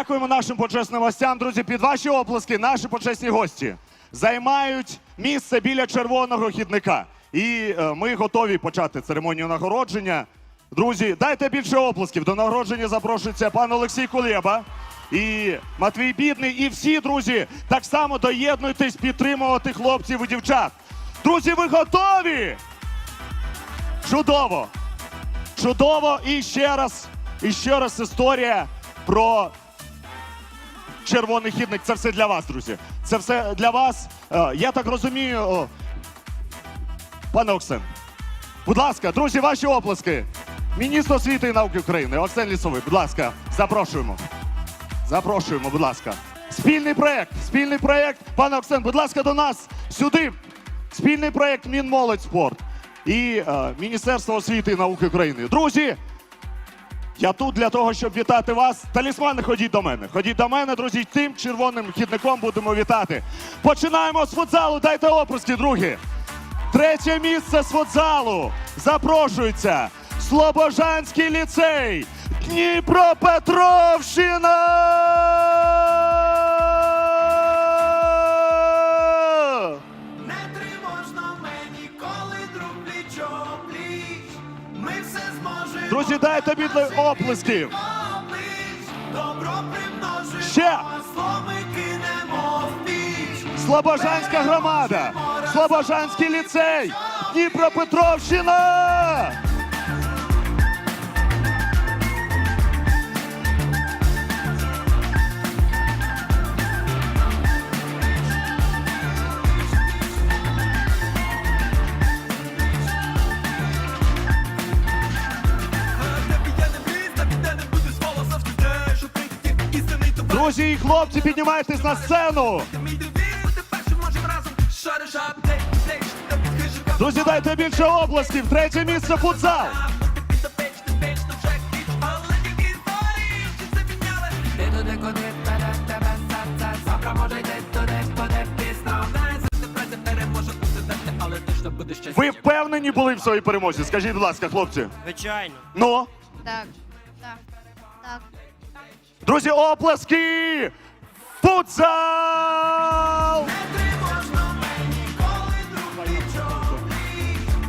Дякуємо нашим почесним гостям, друзі. Під ваші оплески наші почесні гості займають місце біля червоного хідника. І е, ми готові почати церемонію нагородження. Друзі, дайте більше оплесків. До нагородження запрошується пан Олексій Кулєба і Матвій Бідний. І всі друзі так само доєднуйтесь підтримувати хлопців і дівчат. Друзі, ви готові? Чудово! Чудово! І ще раз, і ще раз історія про червоний хідник. Це все для вас, друзі. Це все для вас. Е, Я так розумію. Пане Оксен, будь ласка, друзі, ваші оплески. Міністр освіти і науки України, Оксен Лісовий, будь ласка, запрошуємо. Запрошуємо, будь ласка. Спільний проєкт, спільний проєкт. Пане Оксен, будь ласка, до нас сюди. Спільний проєкт Мінмолодь спорт і е, Міністерство освіти і науки України. Друзі, я тут для того, щоб вітати вас. Талісмани, ходіть до мене. Ходіть до мене, друзі. Тим червоним хідником будемо вітати. Починаємо з футзалу. Дайте опуски, другі. Третє місце з футзалу. Запрошується Слобожанський ліцей. Дніпропетровщина! Друзі, дайте бідли оплесків. Ще. Слобожанська громада, Слобожанський ліцей, Дніпропетровщина! Друзі і хлопці, піднімайтесь на сцену! Друзі, дайте більше обласків. Третє місце футзал. Ви впевнені були в своїй перемозі? Скажіть, будь ласка, хлопці. Звичайно. Ну, Так, так, так. друзі, оплески! Футзал!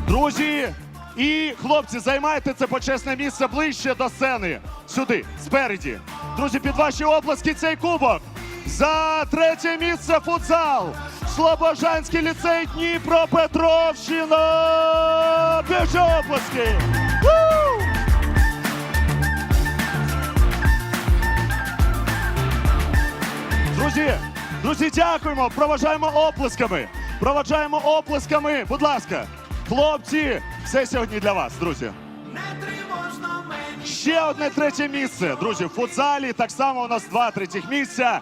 Друзі і хлопці, займайте це почесне місце ближче до сцени. Сюди, спереді. Друзі, під ваші оплески цей кубок. За третє місце футзал. Слобожанський ліцей Дніпропетровщина. Більше оплески. Друзі, дякуємо. Проважаємо оплесками. Проваджаємо оплесками. Будь ласка, хлопці, все сьогодні для вас, друзі. Ще одне третє місце. Друзі, в футзалі так само у нас два третіх місця.